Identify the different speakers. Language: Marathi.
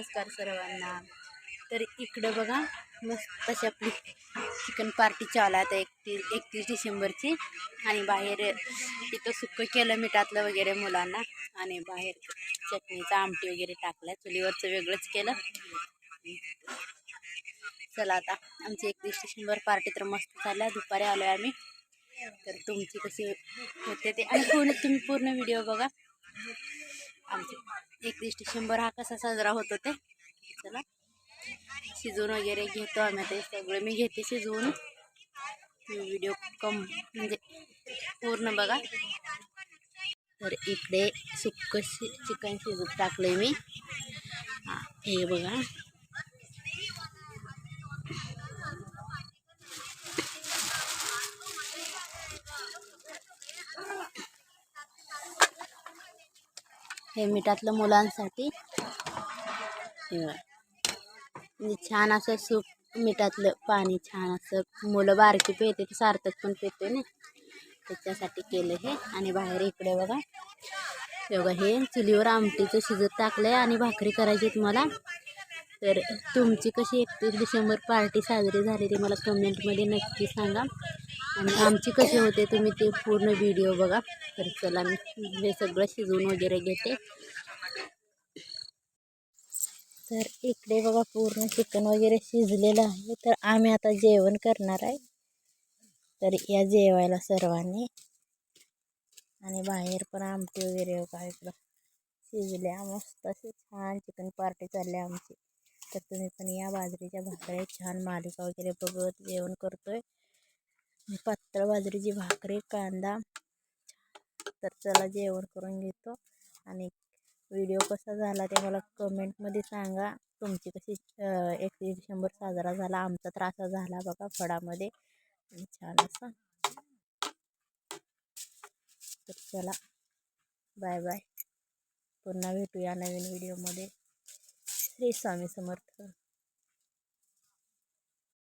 Speaker 1: नमस्कार सर्वांना. तर इकडं बघा मस्त अशी आपली चिकन पार्टी चालू आहे आता एकतीस एकतीस डिसेंबरची. आणि बाहेर तिथं सुकं केलं मिठातलं वगैरे मुलांना. आणि बाहेर चटणीचं आमटी वगैरे टाकलं चुलीवरचं वेगळंच केलं. चला आता आमची एकतीस डिसेंबर पार्टी तर मस्त चालल्या दुपारी आलो आहे आम्ही. तर तुमची कशी होते ते. आणि पूर्ण तुम्ही पूर्ण व्हिडिओ बघा. आमची एकवीस डिसेंबर हा कसा साजरा होतो ते? चला. शिजवून वगैरे घेतो आम्ही ते सगळं. मी घेते शिजवून. व्हिडिओ कम म्हणजे पूर्ण बघा. तर इकडे सुक्क शि चिकन शिजत टाकलं मी. हे बघा. हे मिठातलं मुलांसाठी. हे म्हणजे छान असं सूप मिठातलं पाणी छान असं. मुलं बारकी पिते ते सार्थक पण पिते ना. त्याच्यासाठी केलं हे. आणि बाहेर इकडे बघा. हे बघा हे चुलीवर आमटीचं शिजत टाकलं आहे आणि भाकरी करायची आहेत मला. तर तुमची कशी एकतीस डिसेंबर पार्टी साजरी झाली ते मला कमेंटमध्ये नक्की सांगा. आणि आमची कशी होते तुम्ही ते पूर्ण व्हिडिओ बघा. तर चला मी हे सगळं शिजवून वगैरे घेते. तर इकडे बघा पूर्ण चिकन वगैरे शिजलेलं आहे. तर आम्ही आता जेवण करणार आहे. तर या जेवायला सर्वांनी. आणि बाहेर पण आमटी वगैरे बघा इकडं. शिजल्या मस्त अशी छान चिकन पार्टी चालली आहे आमची. तर तुम्ही पण या बाजरीच्या भाकऱ्या छान मालिका वगैरे बघत जेवण करतोय. पातळ बाजरीची भाकरी कांदा तर चला जेवण करून घेतो. आणि व्हिडिओ कसा झाला ते मला कमेंटमध्ये सांगा. तुमची कशी एकतीस डिसेंबर साजरा झाला आमचा तर असा झाला बघा फळामध्ये. छान असा. तर चला बाय बाय पुन्हा भेटूया नवीन व्हिडिओमध्ये. श्री स्वामी समर्थ.